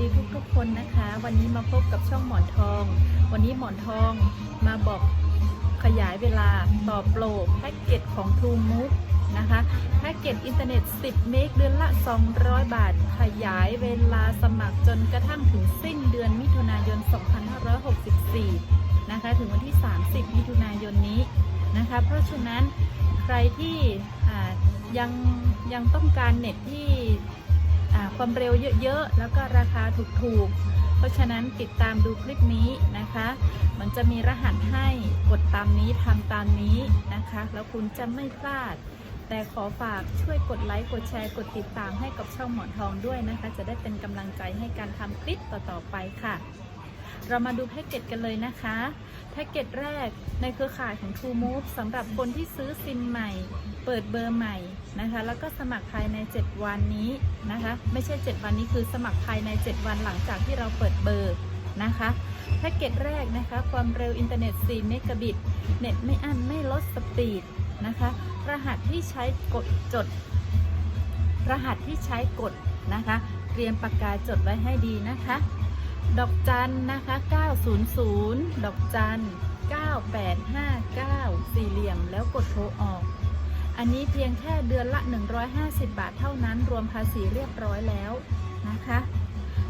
ดีทุกทุกคนนะคะ วันนี้มาพบกับช่องหมอนทอง วันนี้หมอนทองมาบอกขยายเวลาต่อโปรแพ็กเกจของ True Move นะคะแพ็กเกจอินเทอร์เน็ต 10 เมกเดือนละ 200 บาท ขยายเวลาสมัครจนกระทั่งถึงสิ้นเดือนมิถุนายน 2564 นะคะ ถึงวันที่ 30 มิถุนายนนี้นะคะ เพราะฉะนั้นใครที่ยังยังต้องการเน็ตที่ ความเร็วเยอะๆ แล้วก็ราคาถูกๆ เพราะฉะนั้นติดตามดูคลิปนี้นะคะ มันจะมีรหัสให้กดตามนี้ทำตามนี้นะคะ แล้วคุณจะไม่พลาด แต่ขอฝากช่วยกดไลค์ กดแชร์ กดติดตามให้กับช่องหมอนทองด้วยนะคะ จะได้เป็นกำลังใจให้การทำคลิปต่อๆไปค่ะ เรามาดูแพ็กเกจกันเลยนะคะแพ็กเกจแรกในเครือข่ายของ True Move สำหรับคนที่ซื้อซิมใหม่ เปิดเบอร์ใหม่นะคะ แล้วก็สมัครภายใน 7 วันนี้นะคะ ไม่ใช่ 7 วันนี้คือสมัครภายใน 7 วันหลังจากที่เราเปิดเบอร์นะคะแพ็กเกจแรกนะคะ ความเร็วอินเทอร์เน็ต 4 เมกะบิต เน็ตไม่อั้นไม่ลดสปีดนะคะ รหัสที่ใช้กดจด รหัสที่ใช้กดนะคะ เตรียมปากกาจดไว้ให้ดีนะคะ ดอกจันนะคะ 900 ดอกจัน 9859 สี่เหลี่ยมแล้วกดโทรออก อันนี้เพียงแค่เดือนละ 150 บาทเท่านั้นรวมภาษีเรียบร้อยแล้วนะคะ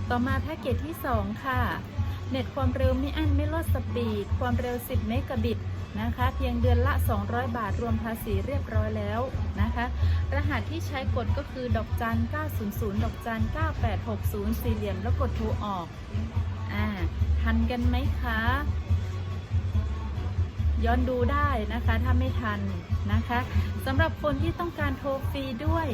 ต่อมาแพ็กเกจที่ 2 ค่ะ เน็ตความเร็วไม่อั้นไม่ลดสปีด ความเร็ว 10 เมกะบิต นะคะ เพียงเดือนละ 200 บาทรวมภาษีเรียบร้อยแล้วนะคะ รหัสที่ใช้กดก็คือดอกจัน 900 ดอกจัน 9860 สี่เหลี่ยมแล้วกดโทรออกอ่าทันกันไหมคะ ย้อนดูได้นะคะถ้าไม่ทันนะคะสำหรับคนที่ต้องการโทรฟรีด้วย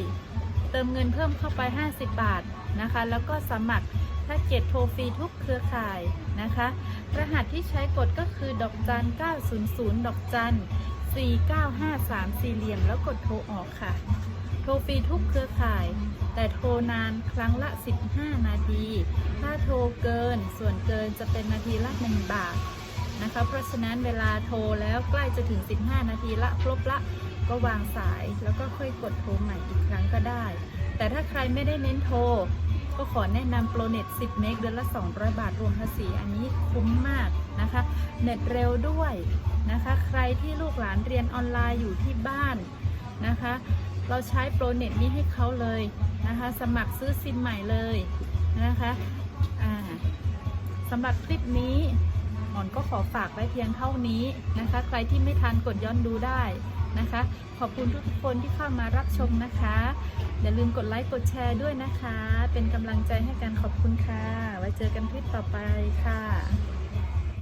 เติมเงินเพิ่มเข้าไป 50 บาทนะคะ แล้วก็สมัคร แพ็กเกจโทรฟรีทุกเครือข่ายนะคะ รหัสที่ใช้กดก็คือดอกจัน 900 ดอกจัน 4953 สี่เหลี่ยม แล้วกดโทรออกค่ะ โทรฟรีทุกเครือข่าย แต่โทรนานครั้งละ 15 นาที ถ้าโทรเกินส่วนเกินจะเป็นนาทีละ 1 บาทนะคะ เพราะฉะนั้นเวลาโทรแล้วใกล้จะถึง 15 นาทีละครบละก็วางสายแล้วก็ค่อยกดโทรใหม่อีกครั้งก็ได้ แต่ถ้าใครไม่ได้เน้นโทร ก็ขอแนะนำโปรเน็ต 10 เมกเดือนละ 200 บาทรวมภาษี อันนี้คุ้มมากนะคะ เน็ตเร็วด้วยนะคะ ใครที่ลูกหลานเรียนออนไลน์อยู่ที่บ้านนะคะ เราใช้โปรเน็ตนี้ให้เขาเลยนะคะ สมัครซื้อซิมใหม่เลยนะคะสำหรับคลิปนี้หมอนก็ขอฝากไว้เพียงเท่านี้นะคะ ใครที่ไม่ทันกดย้อนดูได้ นะคะ ขอบคุณทุกคนที่เข้ามารับชมนะคะ อย่าลืมกดไลค์กดแชร์ด้วยนะคะ เป็นกำลังใจให้กันขอบคุณค่ะ ไว้เจอกันคลิปต่อไปค่ะ